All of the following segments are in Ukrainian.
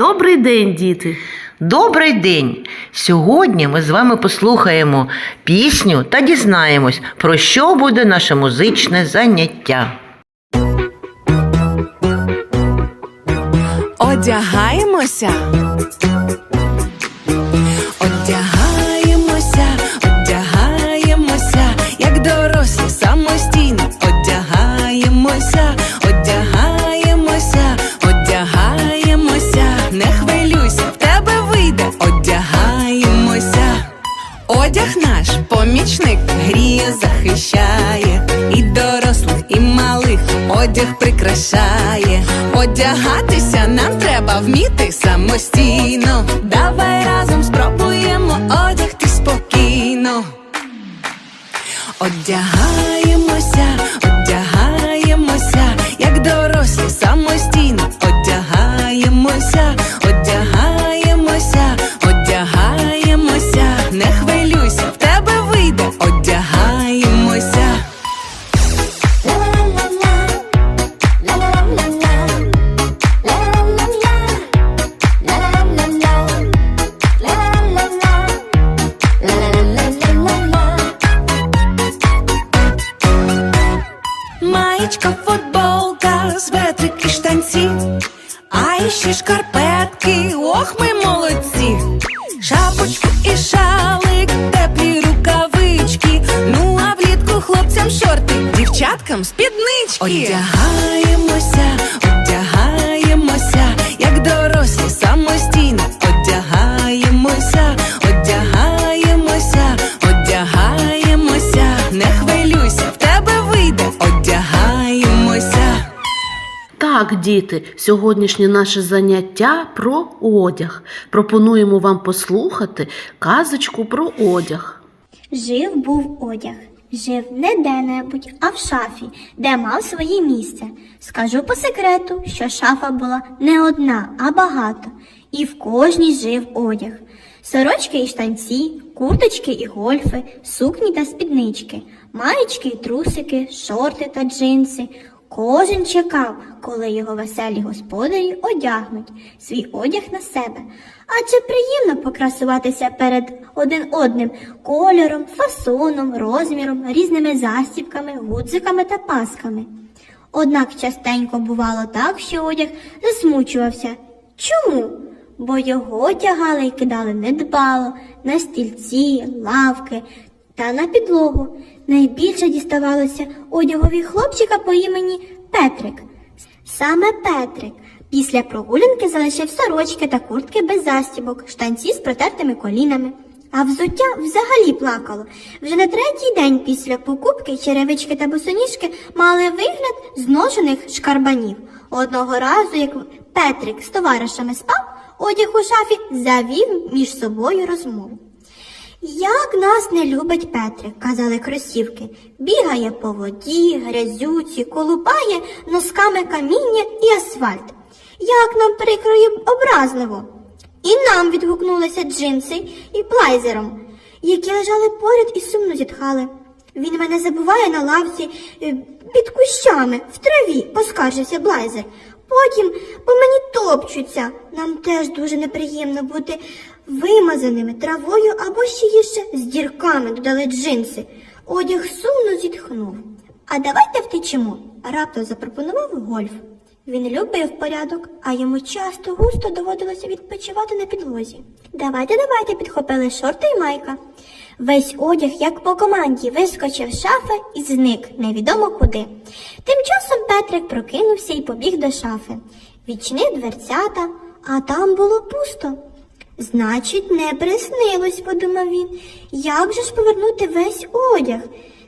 Добрий день, діти! Добрий день! Сьогодні ми з вами послухаємо пісню та дізнаємось, про що буде наше музичне заняття. Одягаємося. Прикрашає. Одягатися нам треба вміти самостійно. Давай разом спробуємо одягти спокійно. Одягаємося, іще шкарпетки, ох ми молодці. Шапочку і шалик, теплі рукавички. Ну а влітку хлопцям шорти, дівчаткам спіднички. Одягаємося, одягаємося, як дорослі діти, сьогоднішнє наше заняття про одяг. Пропонуємо вам послухати казочку про одяг. Жив був одяг. Жив не де-небудь, а в шафі, де мав своє місце. Скажу по секрету, що шафа була не одна, а багато, і в кожній жив одяг. Сорочки і штанці, курточки і гольфи, сукні та спіднички, маєчки і трусики, шорти та джинси. Кожен чекав, коли його веселі господарі одягнуть свій одяг на себе. Адже приємно покрасуватися перед один одним кольором, фасоном, розміром, різними застібками, гудзиками та пасками. Однак частенько бувало так, що одяг засмучувався. Чому? Бо його тягали і кидали недбало на стільці, лавки та на підлогу. Найбільше діставалося одягові хлопчика по імені Петрик. Саме Петрик після прогулянки залишив сорочки та куртки без застібок, штанці з протертими колінами. А взуття взагалі плакало. Вже на третій день після покупки черевички та босоніжки мали вигляд зношених шкарбанів. Одного разу, як Петрик з товаришами спав, одяг у шафі завів між собою розмову. Як нас не любить Петрик, казали кросівки. Бігає по воді, грязюці, колупає носками каміння і асфальт. Як нам прикро і образливо. І нам відгукнулися джинси і плайзером, які лежали поряд і сумно зітхали. Він мене забуває на лавці е, під кущами, в траві, поскаржився блайзер. Потім по мені топчуться. Нам теж дуже неприємно бути вимазаними травою або ще гірше з дірками додали джинси. Одяг сумно зітхнув. А давайте втечемо, раптом запропонував гольф. Він любив порядок, а йому часто густо доводилося відпочивати на підлозі. Давайте, давайте, підхопили шорти і майка. Весь одяг, як по команді, вискочив з шафи і зник невідомо куди. Тим часом Петрик прокинувся і побіг до шафи. Відчинив дверцята, а там було пусто. Значить, не приснилось, подумав він. Як же ж повернути весь одяг?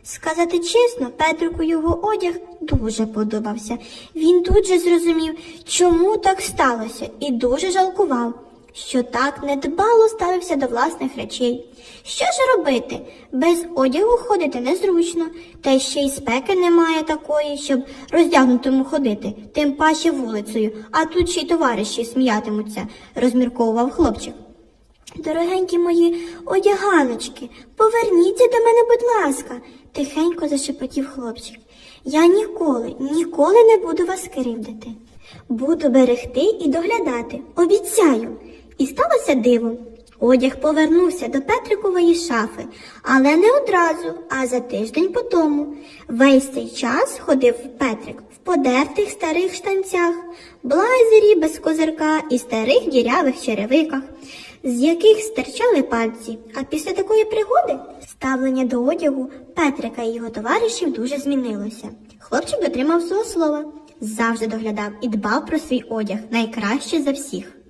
Сказати чесно, Петрику його одяг дуже подобався. Він тут же зрозумів, чому так сталося, і дуже жалкував, що так недбало ставився до власних речей. Що ж робити? Без одягу ходити незручно, та ще й спеки немає такої, щоб роздягнутому ходити, тим паче вулицею, а тут ще й товариші сміятимуться, розмірковував хлопчик. Дорогенькі мої одяганочки, поверніться до мене, будь ласка, тихенько зашепотів хлопчик. Я ніколи, ніколи не буду вас кривдити. Буду берегти і доглядати. Обіцяю. І сталося диво. Одяг повернувся до Петрикової шафи, але не одразу, а за тиждень по тому. Весь цей час ходив Петрик в подертих старих штанцях, блазері без козирка і старих дірявих черевиках, з яких стирчали пальці. А після такої пригоди ставлення до одягу Петрика і його товаришів дуже змінилося. Хлопчик дотримав свого слова, завжди доглядав і дбав про свій одяг найкраще за всіх.